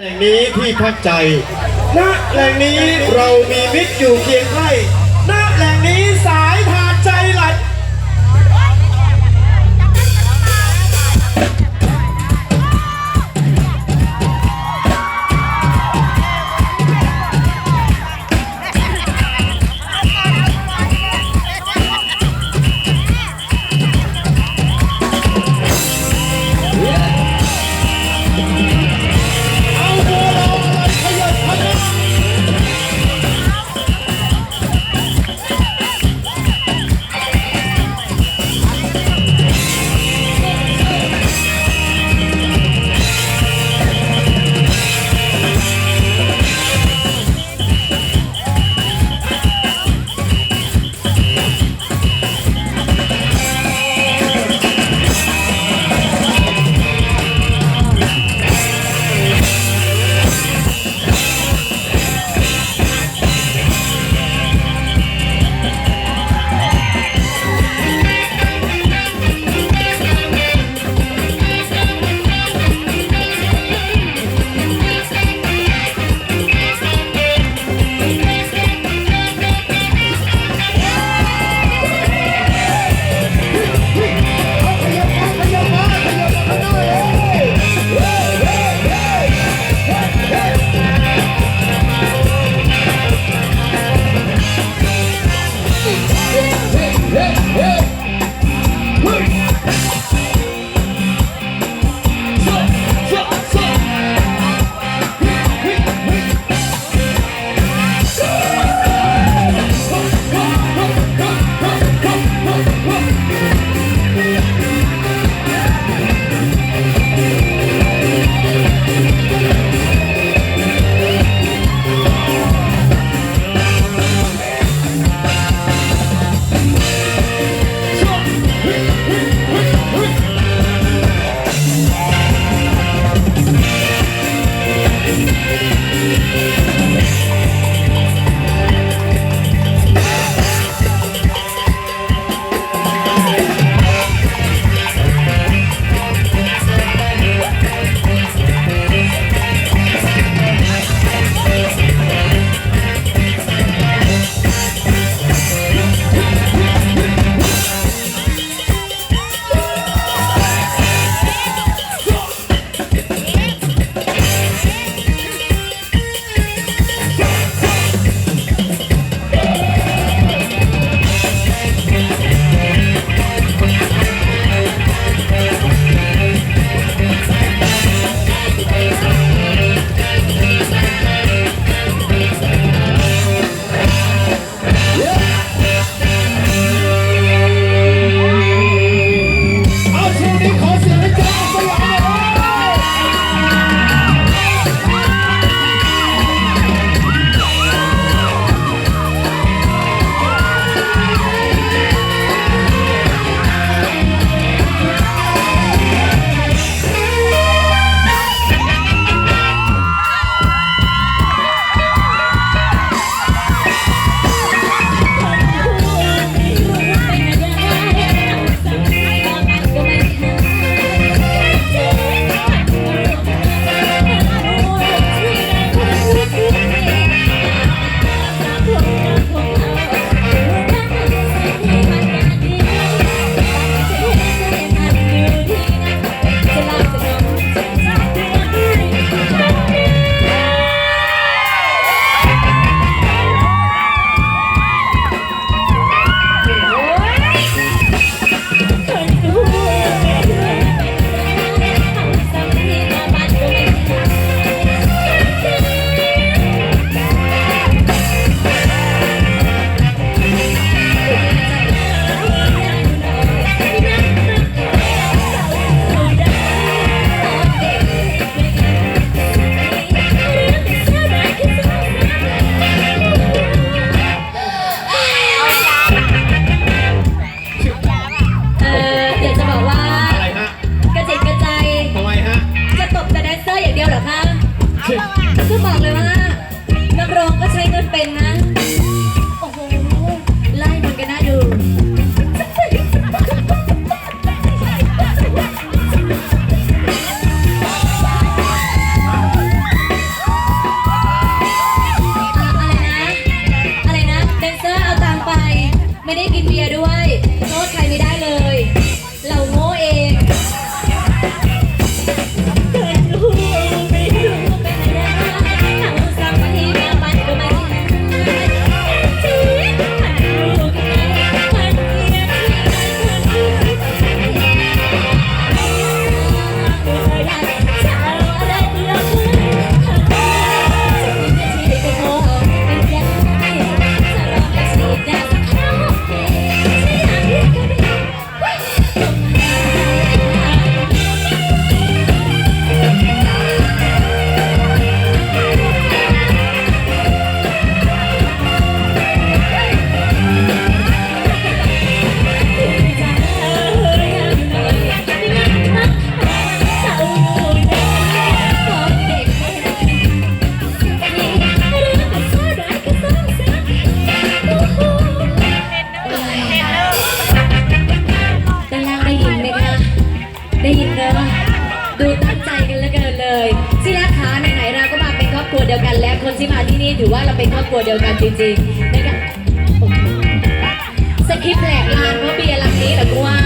แหล่งนี้ที่พักใจณแหล่งนี้เรามีมิตรอยู่เคียงข้า เซอร์เอาตามไป ไม่ได้กินเบียร์ด้วย โทษใครไม่ได้เลย ที่มาที่นี่ถือว่าเราเป็นครอบครัวเดียวกันจริงๆนะคะสคริปต์แหลกลานเพราะเบียร์ลังนี้แหละกูว่า